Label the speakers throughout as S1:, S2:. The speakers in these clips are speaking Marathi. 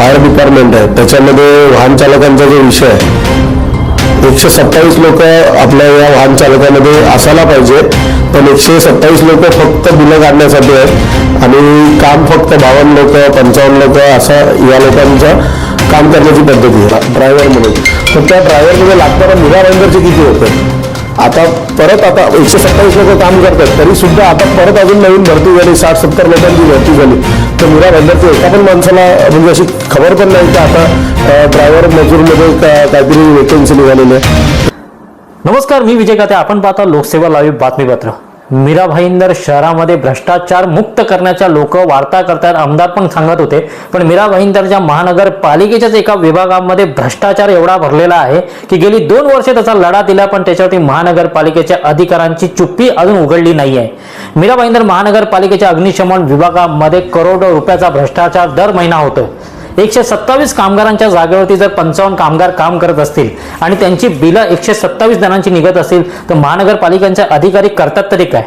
S1: फायर डिपार्टमेंट आहे. त्याच्यामध्ये वाहन चालकांचा जो विषय आहे एकशे सत्तावीस लोक आपल्या या वाहन चालकामध्ये असायला पाहिजे पण एकशे सत्तावीस लोक फक्त बिलं काढण्यासाठी आहेत. आणि काम फक्त बावन्न लोक पंचावन्न लोक असं या लोकांचं काम करण्याची पद्धती आहे. ड्रायव्हर म्हणून तर त्या ड्रायव्हरमध्ये लागणारा निरा किती होते? आता परत आता एकशे सत्तावीस लोक काम करतात तरी सुद्धा आता परत अजून नवीन भरती झाली साठ सत्तर लोकांची भरती झाली. तर मुला बंदरची एका पण माणसाला म्हणजे अशी खबर पण नाही की आता ड्रायव्हर मजूरमध्ये काहीतरी वेकेन्सी निघालेली आहे.
S2: नमस्कार मी विजय काते आपण पाहता लोकसेवा लाईव्ह बातमीपत्र. मीरा भाईंदर शहरामध्ये भ्रष्टाचार मुक्त करण्याच्या लोक वार्ता करतात आमदार पण सांगत होते. पण मीरा भाईंदरच्या महानगरपालिकेच्याच एका विभागामध्ये भ्रष्टाचार एवढा भरलेला आहे की गेली दोन वर्षे त्याचा लढा दिला पण त्याच्यावरती महानगरपालिकेच्या अधिकाऱ्यांची चुप्पी अजून उघडली नाही आहे मीरा भाईंदर महानगरपालिकेच्या अग्निशमन विभागामध्ये करोडो रुपयाचा भ्रष्टाचार दर महिना होतो. एकशे सत्तावीस कामगारांच्या जागेवरती जर पंचावन्न कामगार काम करत असतील आणि त्यांची बिलं एकशे सत्तावीस जणांची निघत असतील तर महानगरपालिकांचे अधिकारी करतात तरी काय?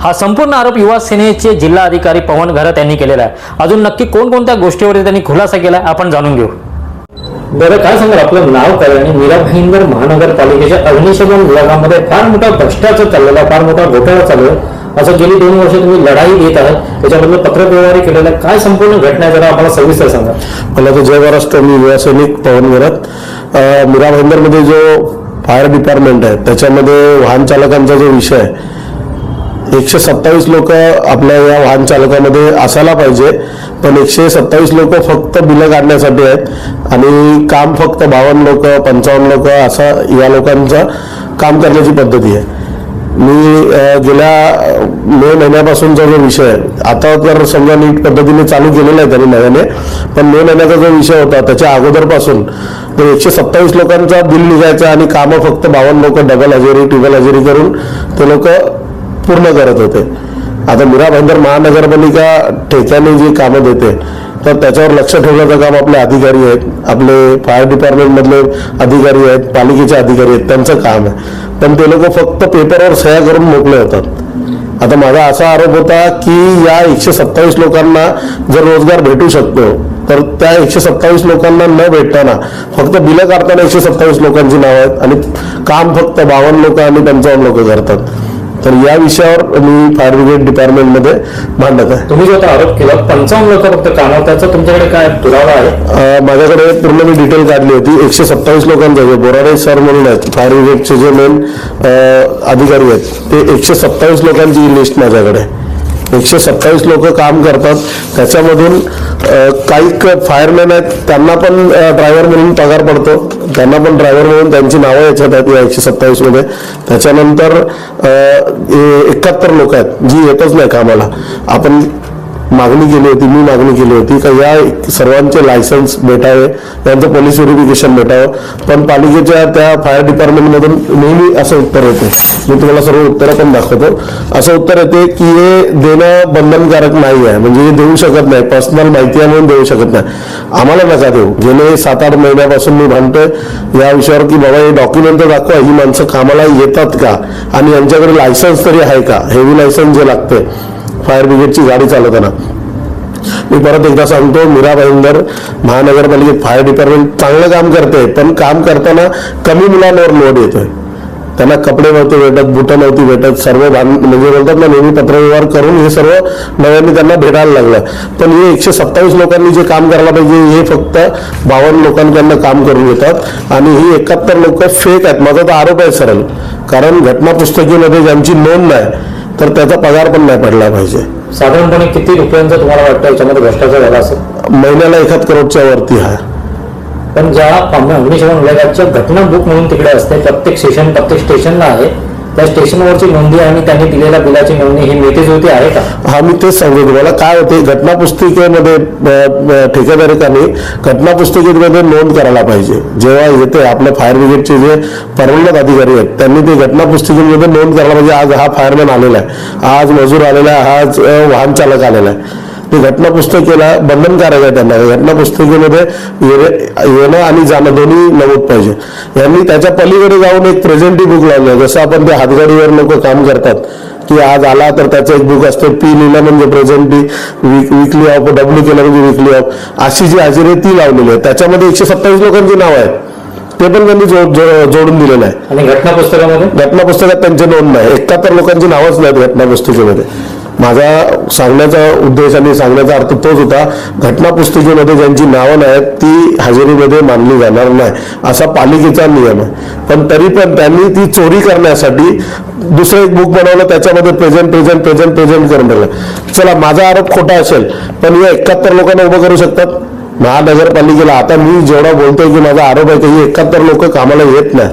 S2: हा संपूर्ण आरोप युवा सेनेचे जिल्हा अधिकारी पवन घरत यांनी केलेला आहे. अजून नक्की कोणकोणत्या गोष्टीवरती त्यांनी खुलासा केला आपण जाणून घेऊ. बरं काय सांगाल? आपलं नाव काय आणि मीरा भाईंदर महानगरपालिकेच्या अग्निशमन विभागामध्ये फार मोठा भ्रष्टाचार चाललेला आहे फार मोठा घोटाळा चालू आहे. असं गेली दोन वर्ष तुम्ही लढाई देत आहात त्याच्याबद्दल पत्रव्यवहार केलेला काय संपूर्ण घटना आहे जरा आम्हाला सविस्तर सांगा.
S1: मला तर जय महाराष्ट्र मी युवा सैनिक पवन विरत अं, मीरा भाईंदरमध्ये जो फायर डिपार्टमेंट आहे त्याच्यामध्ये वाहन चालकांचा जो विषय आहे एकशे सत्तावीस लोक आपल्या या वाहन चालकामध्ये असायला पाहिजे पण एकशे सत्तावीस लोक फक्त बिलं काढण्यासाठी आहेत आणि काम फक्त बावन्न लोक पंचावन्न लोक असं या लोकांचं काम करण्याची पद्धती आहे. मी गेल्या मे महिन्यापासूनचा जो विषय आहे आता तर समजा नीट पद्धतीने चालू केलेला आहे त्यांनी नव्याने पण मे महिन्याचा जो विषय होता त्याच्या अगोदरपासून तो एकशे सत्तावीस लोकांचा बिल निघायचा आणि कामं फक्त बावन्न लोक डबल हजेरी ट्रिबल हजेरी करून ते लोक पूर्ण करत होते. आता मीरा भाईंदर महानगरपालिका ठेक्याने जी कामं देते तर त्याच्यावर लक्ष ठेवण्याचं काम आपले अधिकारी आहेत आपले फायर डिपार्टमेंटमधले अधिकारी आहेत पालिकेचे अधिकारी आहेत त्यांचं काम आहे. पण ते लोक फक्त पेपरवर सह्या करून मोकळे होतात. आता माझा असा आरोप होता की या एकशे सत्तावीस लोकांना जर रोजगार भेटू शकतो तर त्या एकशे सत्तावीस लोकांना न भेटताना फक्त बिलं काढताना एकशे सत्तावीस लोकांची नावं आहेत आणि काम फक्त बावन्न लोक आणि पंचावन्न लोक करतात. तर या विषयावर मी फायर ब्रिगेड डिपार्टमेंटमध्ये मांडत आहे.
S2: तुम्ही जो आता आरोप केला पंचावन्न लोक फक्त कामावर त्याचा तुमच्याकडे काय पुरावा आहे?
S1: माझ्याकडे पूर्ण मी डिटेल काढली होती. एकशे सत्तावीस लोकांचं जे बोराडे सर म्हणून आहेत. फायर ब्रिगेडचे जे मेन अधिकारी आहेत ते एकशे सत्तावीस लोकांची लिस्ट माझ्याकडे आहे. एकशे सत्तावीस लोक काम करतात. त्याच्यामधून काही फायरमॅन आहेत त्यांना पण ड्रायव्हर म्हणून पगार पडतो. त्यांना पण ड्रायव्हर म्हणून त्यांची नावं याच्यात आहेत या एकशे सत्तावीसमध्ये त्याच्यानंतर एकाहत्तर लोक आहेत. जी येतच नाही कामाला. आपण मागणी केली होती मी मागणी केली होती का या सर्वांचे लायसन्स भेटावे यांचं पोलीस व्हेरिफिकेशन भेटावं. पण पालिकेच्या त्या फायर डिपार्टमेंटमधून नेहमी असं उत्तर येते. मी तुम्हाला सर्व उत्तरं पण दाखवतो. असं उत्तर येते की हे देणं बंधनकारक नाही आहे. म्हणजे हे देऊ शकत नाही. पर्सनल माहिती आहे म्हणून देऊ शकत नाही. आम्हाला नका देऊ. गेले सात आठ महिन्यापासून मी म्हणतोय या विषयावर की बाबा हे डॉक्युमेंट तर दाखवा. ही माणसं कामाला येतात का? आणि यांच्याकडे लायसन्स तरी आहे का? हेवी लायसन्स जे लागते फायर ब्रिगेडची गाडी चालवताना. मी परत एकदा सांगतो मीरा भाईंदर महानगरपालिकेत फायर डिपार्टमेंट चांगलं काम करते पण काम करताना कमी मुलांवर लोड येतोय. त्यांना कपडे नव्हते भेटत बुटं नव्हती भेटत सर्व बांध म्हणजे बोलतात ना नेहमी पत्रव्यवहार करून हे सर्व नव्याने त्यांना भेटायला लागलं. पण हे एकशे सत्तावीस लोकांनी जे काम करायला पाहिजे हे फक्त बावन्न लोकांकडनं काम करून घेतात. आणि ही एकाहत्तर लोक फेक आहेत. माझा तर आरोप आहे सरळ. कारण घटना पुस्तकीमध्ये ज्यांची नोंद नाही तर त्याचा पगार पण नाही पडला पाहिजे.
S2: साधारणपणे किती रुपयांचा तुम्हाला वाटतं याच्यामध्ये भ्रष्टाचार झाला असेल?
S1: महिन्याला एखाद करोडच्या वरती आहे.
S2: पण ज्या अग्नि- अग्निशमन विभागाच्या घटना बुक म्हणून तिकडे असते प्रत्येक स्टेशन प्रत्येक स्टेशनला आहे त्या स्टेशनवरची नोंदी आणि त्यांनी दिलेल्या बिलाची नोंदणी ही मिळतेच होती आहे का?
S1: हा मी तेच सांगतो. तुम्हाला काय होते घटना पुस्तिकेमध्ये अ, घटना पुस्तिकेमध्ये नोंद करायला पाहिजे. जेव्हा येते आपल्या फायर ब्रिगेडचे जे परमनंट अधिकारी आहेत त्यांनी ते घटना पुस्तिकेमध्ये नोंद करायला पाहिजे. आज हा फायरमॅन आलेला आहे. आज मजूर आलेला आहे. आज वाहन चालक आलेला आहे. ते घटना पुस्तकेला बंधनकारक आहे त्यांना. घटना पुस्तिकेमध्ये येणे- आणि जाणं दोन्ही नमूद पाहिजे. यांनी त्याच्या पलीकडे जाऊन एक प्रेझेंटी बुक लावलं जसं आपण त्या हातगाडीवर लोक काम करतात की आज आला तर त्याचं एक बुक असते. पी लिहिलं म्हणजे present P weekly off W केलं म्हणजे विकली ऑफ अशी जी हजेरी आहे ती लावलेली आहे त्याच्यामध्ये एकशे सत्तावीस लोकांची नाव आहेत. ते पण त्यांनी जोडून दिलेलं आहे.
S2: आणि घटना पुस्तकामध्ये
S1: घटना पुस्तकात त्यांचे नोंद नाही. एकाहत्तर लोकांची नावच नाहीत घटना पुस्तिकेमध्ये माझा सांगण्याचा उद्देश आणि सांगण्याचा अर्थ तोच होता घटना पुस्तिकेमध्ये ज्यांची नावं नाहीत ती हजेरीमध्ये मानली जाणार नाही असा पालिकेचा नियम आहे. पण तरी पण त्यांनी ती चोरी करण्यासाठी दुसरं एक बुक बनवलं त्याच्यामध्ये प्रेझेंट प्रेझेंट प्रेझेंट प्रेझेंट करून दिलं चला माझा आरोप खोटा असेल पण या एकाहत्तर लोकांना उभं करू शकतात. महानगरपालिकेला आता मी जेवढा बोलतोय की माझा आरोप आहे की एकाहत्तर लोक कामाला येत नाही.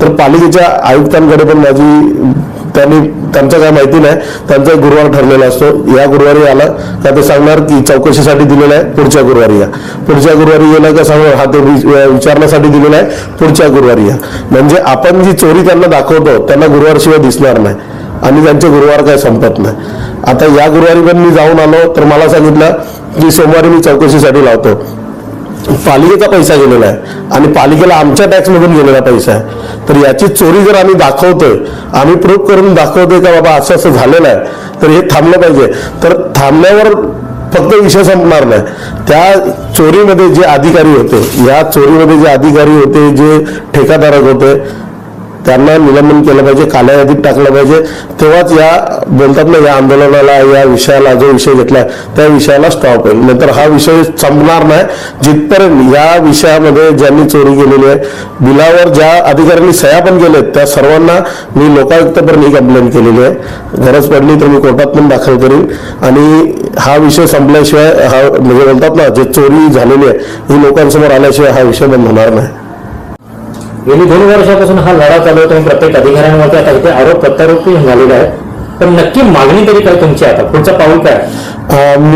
S1: तर पालिकेच्या आयुक्तांकडे पण माझी त्यांनी त्यांचं काय माहिती नाही. त्यांचा गुरुवार ठरलेला असतो. या गुरुवारी आला. का ते सांगणार की चौकशीसाठी दिलेला आहे पुढच्या गुरुवारी या. पुढच्या गुरुवारी गेला का सांगणार हा ते विचारण्यासाठी दिलेला आहे. पुढच्या गुरुवारी या. म्हणजे आपण जी चोरी त्यांना दाखवतो त्यांना गुरुवारशिवाय दिसणार नाही. आणि त्यांचे गुरुवार काय संपत नाही. आता या गुरुवारी पण मी जाऊन आलो तर मला सांगितलं की सोमवारी मी चौकशीसाठी लावतो. पालिकेचा पैसा गेलेला आहे. आणि पालिकेला आमच्या टॅक्समधून गेलेला पैसा आहे. तर याची चोरी जर आम्ही दाखवतोय आम्ही प्रूफ करून दाखवतोय का बाबा असं असं झालेलं आहे तर हे थांबलं पाहिजे. तर थांबल्यावर फक्त विषय संपणार नाही. त्या चोरीमध्ये जे अधिकारी होते या चोरीमध्ये जे अधिकारी होते जे ठेकादारक होते त्यांना निलंबन केलं पाहिजे काल्या यादीत टाकलं पाहिजे. तेव्हाच या बोलतात ना या आंदोलनाला या विषयाला जो विषय घेतलाय त्या विषयाला स्टॉप होईल. नंतर हा विषय संपणार नाही. जिथपर्यंत या विषयामध्ये ज्यांनी चोरी केलेली आहे बिलावर ज्या अधिकाऱ्यांनी सह्या पण केल्यात त्या सर्वांना मी लोकायुक्तपर्यंत ही कंप्लेंट केलेली आहे. गरज पडली तर मी कोर्टात पण दाखल करीन. आणि हा विषय संपल्याशिवाय हा म्हणजे बोलतात ना जे चोरी झालेली आहे ही लोकांसमोर आल्याशिवाय हा विषय बंद होणार नाही.
S2: गेली दोन वर्षापासून हा लढा चालू होता आणि प्रत्येक अधिकाऱ्यांवरती आता इथे आरोप प्रत्यारोप झालेले आहेत पण नक्की मागणी तरी काय तुमची आता? पुढचं पाऊल काय?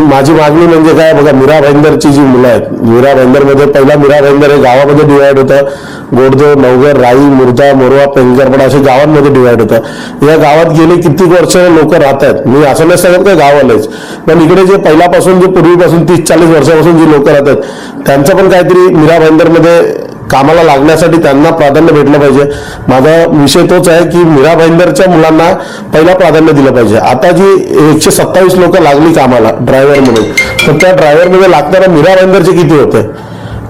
S1: माझी मागणी म्हणजे काय बघा मीरा भाईंदरची जी मुलं आहेत मीरा भाईंदरमध्ये पहिला मीरा भाईंदर हे गावामध्ये डिवाइड होतं. गोडदेव नवगर राई मुर्दा मोरवा पेंगरपडा असे गावांमध्ये डिवाइड होतं. या गावात गेले कित्येक वर्ष लोक राहत आहेत. मी असं नाही सांगत काय गावालाच. पण इकडे जे पहिल्यापासून जे पूर्वीपासून तीस चाळीस वर्षापासून जी लोक राहत आहेत त्यांचं पण काहीतरी मीरा भाईंदरमध्ये कामाला लागण्यासाठी त्यांना प्राधान्य भेटलं पाहिजे. माझा विषय तोच आहे की मीरा भाईंदरच्या मुलांना पहिला प्राधान्य दिलं पाहिजे. आता जी एकशे सत्तावीस लोक लागली कामाला ड्रायव्हर म्हणून तर त्या ड्रायव्हरमध्ये लागणाऱ्या लागणारा मीरा भाईंदरचे किती होते?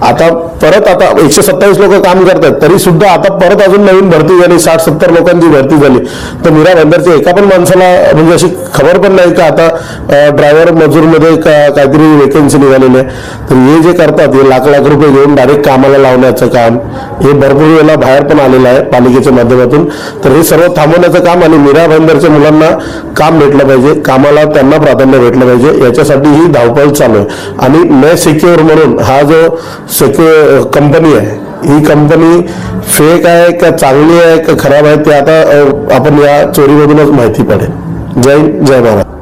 S1: आता परत आता एकशे सत्तावीस लोक काम करतात तरी सुद्धा आता परत अजून नवीन भरती झाली साठ सत्तर लोकांची भरती झाली. तर मीरा भाईंदरच्या एका पण माणसाला म्हणजे अशी खबर पण नाही का आता ड्रायव्हर मजूरमध्ये का काहीतरी वेकन्सी निघालेली आहे. तर हे जे करतात हे लाख लाख रुपये घेऊन डायरेक्ट कामाला लावण्याचं काम हे भरपूर वेळेला बाहेर पण आलेलं आहे पालिकेच्या माध्यमातून. तर हे सर्व थांबवण्याचं काम आणि मीरा बंदरच्या मुलांना काम भेटलं पाहिजे कामाला त्यांना प्राधान्य भेटलं पाहिजे याच्यासाठी ही धावपळ चालू आहे. आणि मे सिक्युअर म्हणून हा जो सेक्युअर कंपनी आहे. ही कंपनी फेक आहे का चांगली आहे का खराब आहे ते आता आपण या चोरीमधूनच माहिती पडेल. जय जय महाराज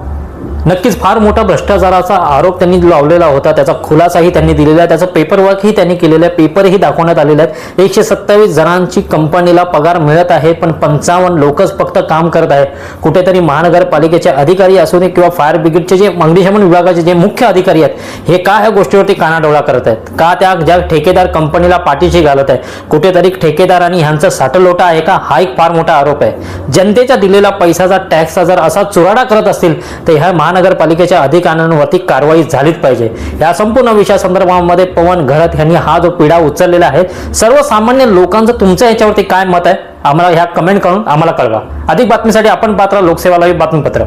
S2: नक्कीच फार मोठा भ्रष्टाचाराचा आरोप त्यांनी लावलेला होता. त्याचा खुलासाही त्यांनी दिलेला आहे. त्याचं पेपरवर्कही त्यांनी केलेलं आहे. पेपरही दाखवण्यात आलेले आहेत. एकशे सत्तावीस जणांची कंपनीला पगार मिळत आहे पण पंचावन्न लोकच फक्त काम करत आहे कुठेतरी महानगरपालिकेचे अधिकारी असू दे किंवा फायर ब्रिगेडचे जे अग्निशमन विभागाचे जे मुख्य अधिकारी आहेत हे का ह्या गोष्टीवरती कानाडोळा करत आहेत? का त्या ज्या ठेकेदार कंपनीला पाठीशी घालत आहे कुठेतरी ठेकेदार आणि ह्यांचा साठलोटा आहे का? हा एक फार मोठा आरोप आहे. जनतेचा दिलेला पैसाचा टॅक्सचा जर असा चुराडा करत असतील तर ह्या महानगरपालिकेच्या अधिकाऱ्यांवरती कारवाई झालीच पाहिजे. या संपूर्ण विषयासंदर्भामध्ये पवन घरत यांनी हा जो पिढा उचललेला आहे सर्वसामान्य लोकांचं तुमचं याच्यावरती काय मत आहे? आम्हाला ह्या कमेंट करून आम्हाला कळवा. अधिक बातमीसाठी आपण पात्र लोकसेवा लाईव्ह बातमीपत्र.